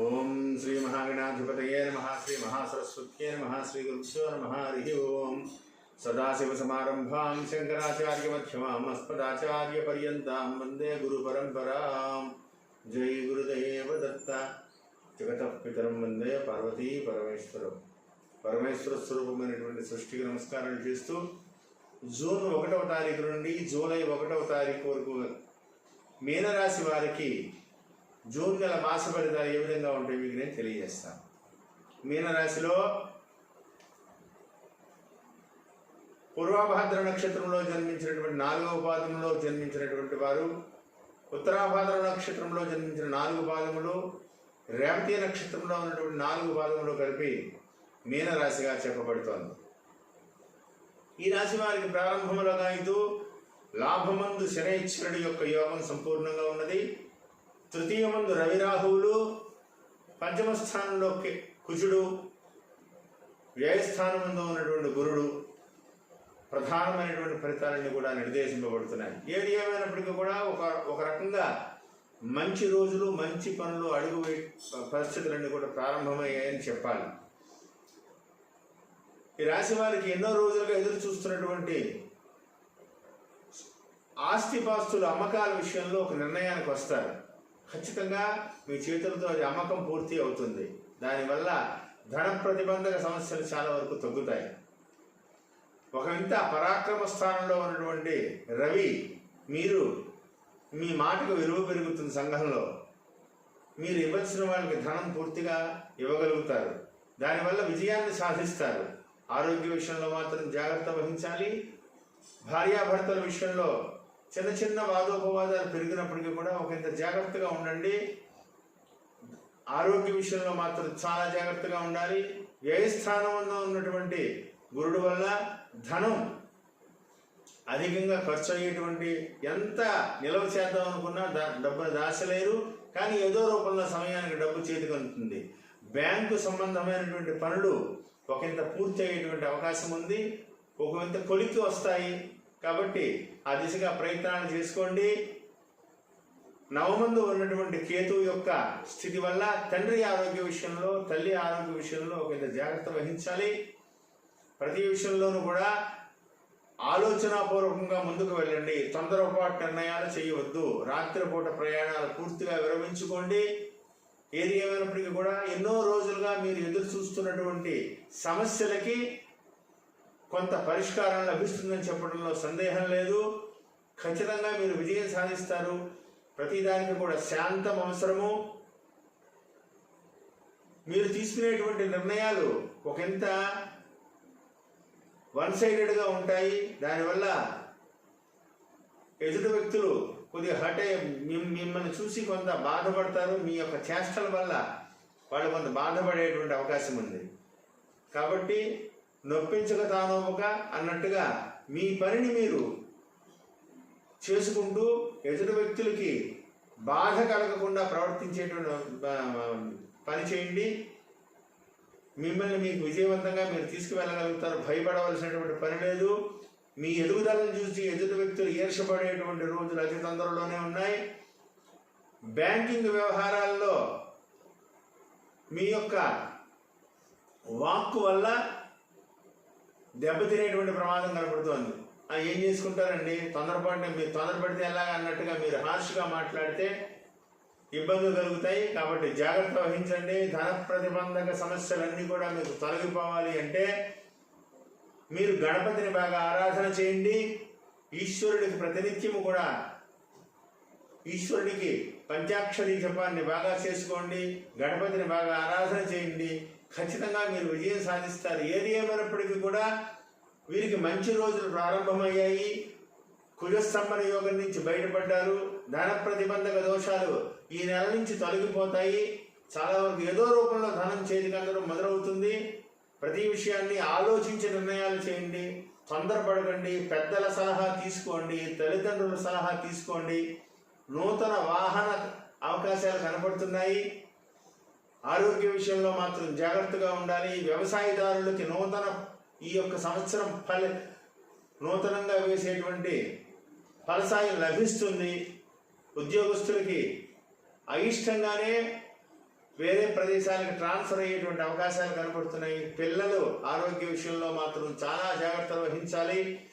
ఓం శ్రీ మహాగణాధిపతయే నమ శ్రీ మహాసరస్వత్యే నమ శ్రీ గురుభ్యో నమ హరి ఓం. సదాశివసమారంభాం శంకరాచార్యమ్యమాం అస్మదాచార్యపర్యంతం వందే గురుపరంపరాం జై గురుదేవ దత్త. జగతః పితరం వందే పార్వతీ పరమేశ్వరం. పరమేశ్వర స్వరూపమైనటువంటి సృష్టికి నమస్కారాలు చేస్తూ జూన్ ఒకటవ తారీఖు నుండి జూలై ఒకటవ తారీఖు వరకు మీనరాశి వారికి జూన్ గల మాస ఫలితాలు ఏ విధంగా ఉంటాయి మీకు నేను తెలియజేస్తాను. మీనరాశిలో పూర్వాభాద్ర నక్షత్రంలో జన్మించినటువంటి నాలుగవ పాదంలో జన్మించినటువంటి వారు ఉత్తరాభాద్ర నక్షత్రంలో జన్మించిన నాలుగు పాదములు రేవతి నక్షత్రంలో ఉన్నటువంటి నాలుగు పాదములు కలిపి మీనరాశిగా చెప్పబడుతోంది. ఈ రాశి వారికి ప్రారంభములుగా ఇది లాభమందు శనైశ్వరుడి యొక్క యోగం సంపూర్ణంగా ఉన్నది. తృతీయమందు రవి రాహువులు పంచమ స్థానంలో కుజుడు వ్యయస్థానమందు ఉన్నటువంటి గురుడు ప్రధానమైనటువంటి ఫలితాలన్నీ కూడా నిర్దేశింపబడుతున్నాయి. ఏది ఏమైనప్పటికీ కూడా ఒక ఒక రకంగా మంచి రోజులు మంచి పనులు అడుగు పరిస్థితులన్నీ కూడా ప్రారంభమయ్యాయని చెప్పాలి. ఈ రాశి వారికి ఎన్నో రోజులుగా ఎదురు చూస్తున్నటువంటి ఆస్తిపాస్తుల అమ్మకాల విషయంలో ఒక నిర్ణయానికి వస్తారు. ఖచ్చితంగా మీ చేతులతో అది అమ్మకం పూర్తి అవుతుంది. దానివల్ల ధన ప్రతిబంధక సమస్యలు చాలా వరకు తగ్గుతాయి. ఒక ఇంత పరాక్రమ స్థానంలో ఉన్నటువంటి రవి మీరు మీ మాటకు విలువ పెరుగుతుంది సంఘంలో మీరు ఇవ్వాల్సిన వాళ్ళకి ధనం పూర్తిగా ఇవ్వగలుగుతారు. దానివల్ల విజయాన్ని సాధిస్తారు. ఆరోగ్య విషయంలో మాత్రం జాగ్రత్త వహించాలి. భార్యాభర్తల విషయంలో చిన్న చిన్న వాదోపవాదాలు పెరిగినప్పటికీ కూడా ఒక ఇంత జాగ్రత్తగా ఉండండి. ఆరోగ్య విషయంలో మాత్రం చాలా జాగ్రత్తగా ఉండాలి. వ్యయస్థానంలో ఉన్నటువంటి గురుడు వల్ల ధనం అధికంగా ఖర్చు అయ్యేటువంటి ఎంత నిల్వ చేద్దాం అనుకున్నా డబ్బులు దాచలేరు. కానీ ఏదో రూపంలో సమయానికి డబ్బు చేతికి అందుతుంది. బ్యాంకు సంబంధమైనటువంటి పనులు ఒకంత పూర్తి అయ్యేటువంటి అవకాశం ఉంది. ఒక ఇంత కొలిక్కి వస్తాయి. కాబట్టి ఆ దిశగా ప్రయత్నాలు చేసుకోండి. నవమందు ఉన్నటువంటి కేతు యొక్క స్థితి వల్ల తండ్రి ఆరోగ్య విషయంలో తల్లి ఆరోగ్య విషయంలో ఒక జాగ్రత్త వహించాలి. ప్రతి విషయంలోనూ కూడా ఆలోచనాపూర్వకంగా ముందుకు వెళ్ళండి. తొందరపాటు నిర్ణయాలు చేయవద్దు. రాత్రిపూట ప్రయాణాలు పూర్తిగా విరమించుకోండి. ఏది ఏమైనప్పటికీ కూడా ఎన్నో రోజులుగా మీరు ఎదురు చూస్తున్నటువంటి సమస్యలకి కొంత పరిష్కారం లభిస్తుందని చెప్పడంలో సందేహం లేదు. ఖచ్చితంగా మీరు విజయం సాధిస్తారు. ప్రతిదానికి కూడా శాంతం అవసరము. మీరు తీసుకునేటువంటి నిర్ణయాలు ఒకంత వన్ సైడెడ్గా ఉంటాయి. దానివల్ల ఎదుటి వ్యక్తులు కొద్దిగా హర్ట్ అయ్యి మిమ్- మిమ్మల్ని చూసి కొంత బాధపడతారు. మీ యొక్క చేష్టల వల్ల వాళ్ళు కొంత బాధపడేటువంటి అవకాశం ఉంది. కాబట్టి నొప్పించక తానోపక అన్నట్టుగా మీ పనిని మీరు చేసుకుంటూ ఎదుటి వ్యక్తులకి బాధ కలగకుండా ప్రవర్తించేటువంటి పని చేయండి. మిమ్మల్ని మీకు విజయవంతంగా మీరు తీసుకువెళ్ళగలుగుతారు. భయపడవలసినటువంటి పని లేదు. మీ ఎదుగుదలను చూసి ఎదుటి వ్యక్తులు ఈర్షపడేటువంటి రోజులు అతి తొందరలోనే ఉన్నాయి. బ్యాంకింగ్ వ్యవహారాల్లో మీ యొక్క వాక్కు వల్ల దెబ్బతినేటువంటి ప్రమాదం కనపడుతోంది. ఆ, ఏం చేసుకుంటారండి? తొందరపడిన మీరు తొందరపడితే ఎలాగ అన్నట్టుగా మీరు హార్ష్గా మాట్లాడితే ఇబ్బందులు కలుగుతాయి. కాబట్టి జాగ్రత్త వహించండి. ధన ప్రతిబంధక సమస్యలన్నీ కూడా మీకు తొలగిపోవాలి అంటే మీరు గణపతిని బాగా ఆరాధన చేయండి. ఈశ్వరుడికి ప్రతినిత్యము కూడా ఈశ్వరుడికి పంచాక్షరి జపాన్ని బాగా చేసుకోండి. గణపతిని బాగా ఆరాధన చేయండి. ఖచ్చితంగా మీరు విజయం సాధిస్తారు. ఏది ఏమైనప్పటికీ కూడా వీరికి మంచి రోజులు ప్రారంభమయ్యాయి. కుజస్తంభన యోగం నుంచి బయటపడ్డారు. ధన ప్రతిబంధక దోషాలు ఈ నెల నుంచి తొలగిపోతాయి. చాలా వరకు ఏదో రూపంలో ధనం చేతికి అందడం మొదలవుతుంది. ప్రతి విషయాన్ని ఆలోచించి నిర్ణయాలు చేయండి. తొందరపడకండి. పెద్దల సలహా తీసుకోండి. తల్లిదండ్రుల సలహా తీసుకోండి. నూతన వాహన అవకాశాలు కనపడుతున్నాయి. ఆరోగ్య విషయంలో మాత్రం జాగ్రత్తగా ఉండాలి. వ్యవసాయదారులకి నూతన ఈ యొక్క సంవత్సరం ఫలి నూతనంగా వేసేటువంటి ఫలసాయం లభిస్తుంది. ఉద్యోగస్తులకి అయిష్టంగానే వేరే ప్రదేశాలకు ట్రాన్స్ఫర్ అయ్యేటువంటి అవకాశాలు కనబడుతున్నాయి. పిల్లలు ఆరోగ్య విషయంలో మాత్రం చాలా జాగ్రత్తలు వహించాలి.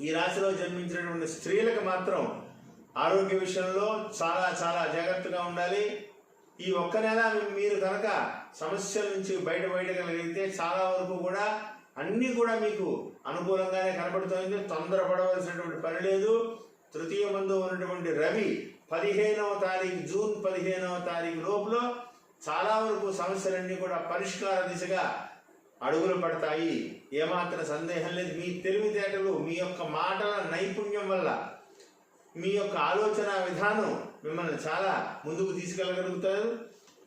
ఈ రాశిలో జన్మించినటువంటి స్త్రీలకు మాత్రం ఆరోగ్య విషయంలో చాలా చాలా జాగ్రత్తగా ఉండాలి. ఈ ఒక్క నెల మీరు కనుక సమస్యల నుంచి బయటపడగలిగితే చాలా వరకు కూడా అన్నీ కూడా మీకు అనుకూలంగానే కనబడుతుంది. తొందరపడవలసినటువంటి పని లేదు. తృతీయ మందు ఉన్నటువంటి రవి పదిహేనవ తారీఖు జూన్ పదిహేనవ తారీఖు లోపల చాలా వరకు సమస్యలన్నీ కూడా పరిష్కార దిశగా అడుగులు పడతాయి. ఏమాత్రం సందేహం లేదు. మీ తెలివితేటలు మీ యొక్క మాటల నైపుణ్యం వల్ల మీ యొక్క ఆలోచన విధానం మిమ్మల్ని చాలా ముందుకు తీసుకెళ్ళగలుగుతారు.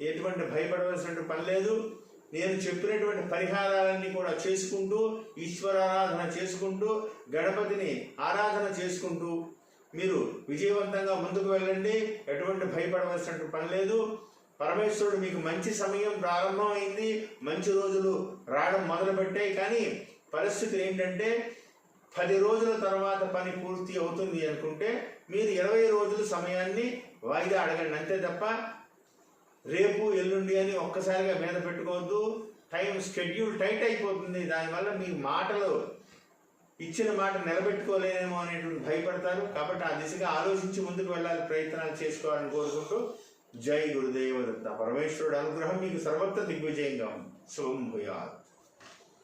ఎటువంటి భయపడవలసిన పని లేదు. నేను చెప్పినటువంటి పరిహారాలన్నీ కూడా చేసుకుంటూ ఈశ్వరారాధన చేసుకుంటూ గణపతిని ఆరాధన చేసుకుంటూ మీరు విజయవంతంగా ముందుకు వెళ్ళండి. ఎటువంటి భయపడవలసిన పని లేదు. పరమేశ్వరుడు మీకు మంచి సమయం ప్రారంభమైంది. మంచి రోజులు రావడం మొదలుపెట్టాయి. కానీ పరిస్థితి ఏంటంటే పది రోజుల తర్వాత పని పూర్తి అవుతుంది అనుకుంటే మీరు ఇరవై రోజుల సమయాన్ని వాయిదా అడగండి. అంతే తప్ప రేపు ఎల్లుండి అని ఒక్కసారిగా మీద పెట్టుకోవద్దు. టైం షెడ్యూల్ టైట్ అయిపోతుంది. దానివల్ల మీ మాటలు ఇచ్చిన మాట నిలబెట్టుకోలేనేమో అనేటువంటి భయపడతారు. కాబట్టి ఆ దిశగా ఆలోచించి ముందుకు వెళ్ళాలి ప్రయత్నాలు చేసుకోవాలని కోరుకుంటూ జై గురుదేవ దత్త. పరమేశ్వరుడు అనుగ్రహం మీకు సర్వత్ర దిగ్విజయంగా ఉంది. శుభం భూయాత్